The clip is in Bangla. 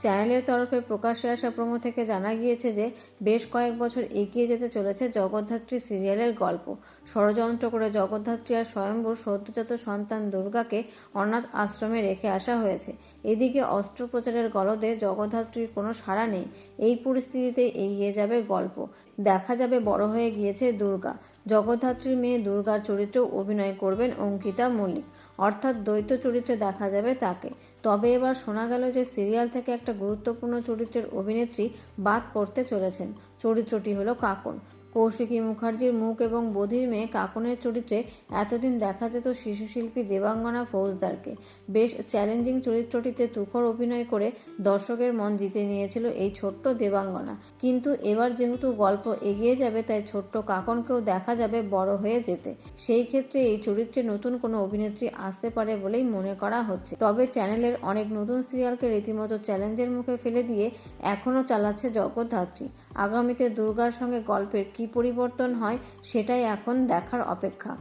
চ্যানেলের তরফে প্রকাশ্যে আসা প্রোমো থেকে জানা গিয়েছে যে, বেশ কয়েক বছর এগিয়ে যেতে চলেছে জগদ্ধাত্রী সিরিয়ালের গল্প। ষড়যন্ত্র করে জগদ্ধাত্রী আর স্বয়ম্বর সদ্যজাত সন্তান দুর্গাকে অনাথ আশ্রমে রেখে আসা হয়েছে। এদিকে অস্ত্রোপচারের গলদে জগদ্ধাত্রীর কোনো সাড়া নেই। এই পরিস্থিতিতে এগিয়ে যাবে গল্প। দেখা যাবে বড় হয়ে গিয়েছে দুর্গা। জগদ্ধাত্রীর মেয়ে দুর্গার চরিত্রে অভিনয় করবেন অঙ্কিতা মল্লিক। অর্থাৎ দ্বৈত চরিত্রে দেখা যাবে তাকে। তবে এবার শোনা গেল যে সিরিয়াল থেকে একটা গুরুত্বপূর্ণ চরিত্রের অভিনেত্রী বাদ পড়তে চলেছেন। চরিত্রটি হলো কাকন। কৌশিকী মুখার্জির মুখ এবং বধির মেয়ে কাকনের চরিত্রে এতদিন দেখা যেত শিশুশিল্পী দেবাঙ্গনা ফৌজদারকে। বেশ চ্যালেঞ্জিং চরিত্রটিতে তুখর অভিনয় করে দর্শকের মন জিতে নিয়েছিল এই ছোট্ট দেবাঙ্গনা। কিন্তু এবার যেহেতু গল্প এগিয়ে যাবে, তাই ছোট্ট কাকনকেও দেখা যাবে বড় হয়ে যেতে। সেই ক্ষেত্রে এই চরিত্রে নতুন কোনো অভিনেত্রী আসতে পারে বলেই মনে করা হচ্ছে। তবে চ্যানেলের অনেক নতুন সিরিয়ালকে রীতিমতো চ্যালেঞ্জের মুখে ফেলে দিয়ে এখনও চালাচ্ছে জগদ্ধাত্রী। আগামীতে দুর্গার সঙ্গে গল্পের কী পরিবর্তন হয় সেটাই এখন দেখার অপেক্ষা।